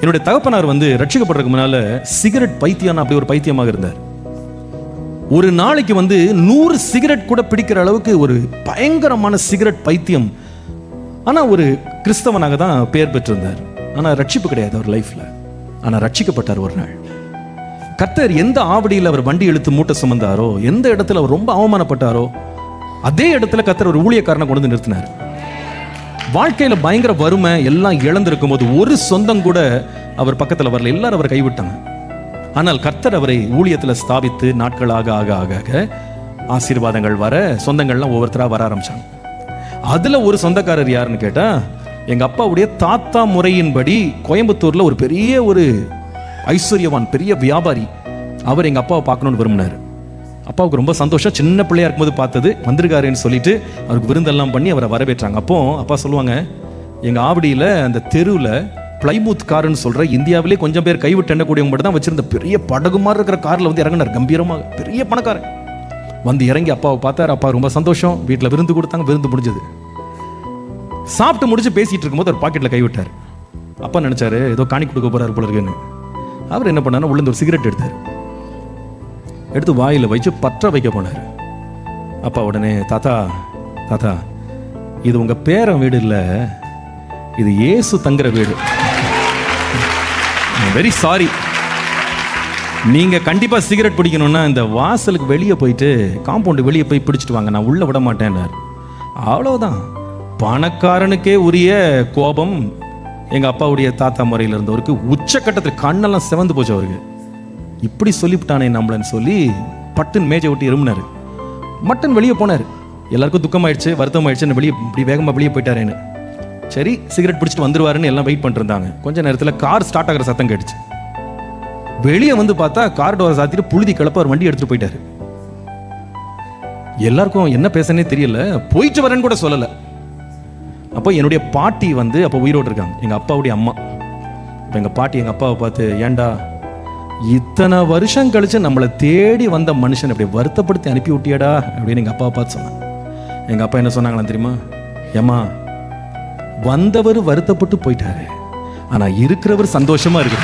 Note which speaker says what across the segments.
Speaker 1: என்னுடைய தகப்பனார் வந்து ரட்சிக்கப்படுறதுக்கு முன்னால சிகரெட் பைத்தியம் அப்படி ஒரு பைத்தியமாக இருந்தார். ஒரு நாளைக்கு வந்து நூறு சிகரெட் கூட பிடிக்கிற அளவுக்கு ஒரு பயங்கரமான சிகரெட் பைத்தியம். ஆனால் ஒரு கிறிஸ்தவனாக தான் பெயர் பெற்றிருந்தார். ஆனால் ரட்சிப்பு கிடையாது அவர் லைஃப்பில் ஆனால் ரட்சிக்கப்பட்டார் ஒரு நாள். கர்த்தர் எந்த ஆவடியில் அவர் வண்டி இழுத்து மூட்டை சுமந்தாரோ எந்த இடத்துல அவர் ரொம்ப அவமானப்பட்டாரோ அதே இடத்துல கர்த்தர் ஒரு ஊழியக்காரனை கொண்டு வந்து நிறுத்தினார். வாழ்க்கையில் பயங்கர வறுமை எல்லாம் இழந்திருக்கும் போது ஒரு சொந்தம் கூட அவர் பக்கத்தில் வரல. எல்லாரும் அவரை கைவிட்டாங்க. ஆனால் கர்த்தர் அவரை ஊழியத்தில் ஸ்தாபித்து நாட்களாக ஆக ஆக ஆக ஆசீர்வாதங்கள் வர சொந்தங்கள்லாம் ஒவ்வொருத்தராக வர ஆரம்பிச்சாங்க. அதில் ஒரு சொந்தக்காரர் யாருன்னு கேட்டால் எங்கள் அப்பாவுடைய தாத்தா முறையின்படி கோயம்புத்தூரில் ஒரு பெரிய ஒரு ஐஸ்வர்யவான் பெரிய வியாபாரி அவர் எங்கள் அப்பாவை பார்க்கணுன்னு விரும்பினார். அப்பாவுக்கு ரொம்ப சந்தோஷம். சின்ன பிள்ளையா இருக்கும்போது பார்த்தது. வந்திருக்காருன்னு சொல்லிட்டு அவருக்கு விருந்தெல்லாம் பண்ணி அவரை வரவேற்றாங்க. அப்போ அப்பா சொல்லுவாங்க எங்க ஆவடியில அந்த தெருவில் பிளைமூத் காருன்னு சொல்ற இந்தியாவிலே கொஞ்சம் பேர் கைவிட்டு எண்ணக்கூடியவங்க மட்டும் தான் வச்சிருந்த பெரிய படகு மாதிரி இருக்கிற கார்ல வந்து இறங்கினார். கம்பீரமாக பெரிய பணக்காரன். வந்து இறங்கி அப்பாவை பார்த்தாரு. அப்பா ரொம்ப சந்தோஷம். வீட்டில் விருந்து கொடுத்தாங்க. விருந்து முடிஞ்சது. சாப்பிட்டு முடிச்சு பேசிட்டு இருக்கும்போது ஒரு பாக்கெட்ல கைவிட்டார் அப்பா நினைச்சாரு ஏதோ காணி கொடுக்க போறாரு போல இருக்குன்னு. அவர் என்ன பண்ணாருன்னா உள்ள ஒரு சிகரெட் எடுத்தார். எடுத்து வாயில் வச்சு பற்ற வைக்க போனார். அப்பா உடனே தாத்தா தாத்தா இது உங்கள் பேரன் வீடு இல்லை. இது ஏசு தங்குற வீடு. வெரி சாரி நீங்கள் கண்டிப்பாக சிகரெட் பிடிக்கணும்னா இந்த வாசலுக்கு வெளியே போயிட்டு காம்பவுண்டு வெளியே போய் பிடிச்சிட்டு வாங்க. நான் உள்ளே விட மாட்டேன்னார் அவ்வளோதான் பணக்காரனுக்கே உரிய கோபம் எங்கள் அப்பாவுடைய தாத்தா முறையில் இருந்தவருக்கு உச்சக்கட்டத்தில் கண்ணெல்லாம் சிவந்து போச்சு அவருக்கு. இப்படி சொல்லிவிட்டானே நம்மளன்னு சொல்லி பட்டுன்னு மேஜை விட்டு இருமுனாரு மட்டன் வெளியே போனார். எல்லாருக்கும் துக்கமாயிடுச்சு வருத்தமாயிடுச்சுன்னு வெளியே இப்படி வேகமாக வெளியே போயிட்டாரேன்னு. சரி சிகரெட் பிடிச்சிட்டு வந்துருவாருன்னு எல்லாம் வெயிட் பண்ணிருந்தாங்க. கொஞ்ச நேரத்தில் கார் ஸ்டார்ட் ஆகிற சத்தம் கேட்டுச்சு. வெளியே வந்து பார்த்தா கார் டோரை சாத்திட்டு புழுதி கிளப்ப ஒரு வண்டி எடுத்துட்டு போயிட்டாரு. எல்லாருக்கும் என்ன பேசனே தெரியல போயிட்டு வரேன்னு கூட சொல்லலை. அப்போ என்னுடைய பாட்டி வந்து அப்போ உயிரோடு இருக்காங்க. எங்கள் அப்பாவுடைய அம்மா. இப்போ எங்க பாட்டி எங்க அப்பாவை பார்த்து ஏன்டா இத்தனை வருஷம் கழிச்சு நம்மளை தேடி வந்த மனுஷன் இப்படி வருத்தப்படுத்தி அனுப்பி விட்டியடா அப்படின்னு எங்கள் அப்பாவை பார்த்து சொன்னாங்க. எங்க அப்பா என்ன சொன்னாங்களான்னு தெரியுமா? ஏம்மா வந்தவர் வருத்தப்பட்டு போயிட்டாரு. ஆனால் இருக்கிறவர் சந்தோஷமா இருக்கு.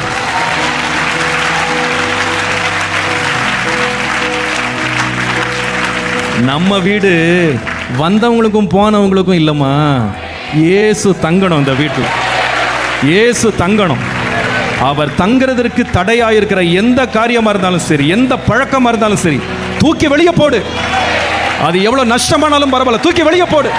Speaker 1: நம்ம வீடு வந்தவங்களுக்கும் போனவங்களுக்கும் இல்லைம்மா. ஏசு தங்கணும் இந்த வீட்டில். ஏசு தங்கணும். அவர் தங்குறதற்கு தடையாயிருக்கிற எந்த காரியமா இருந்தாலும் சரி எந்த பழக்கமா இருந்தாலும் சரி தூக்கி வெளியே போடு. அது எவ்வளவு நஷ்டமானாலும் பரவாயில்ல தூக்கி வெளியே போடு.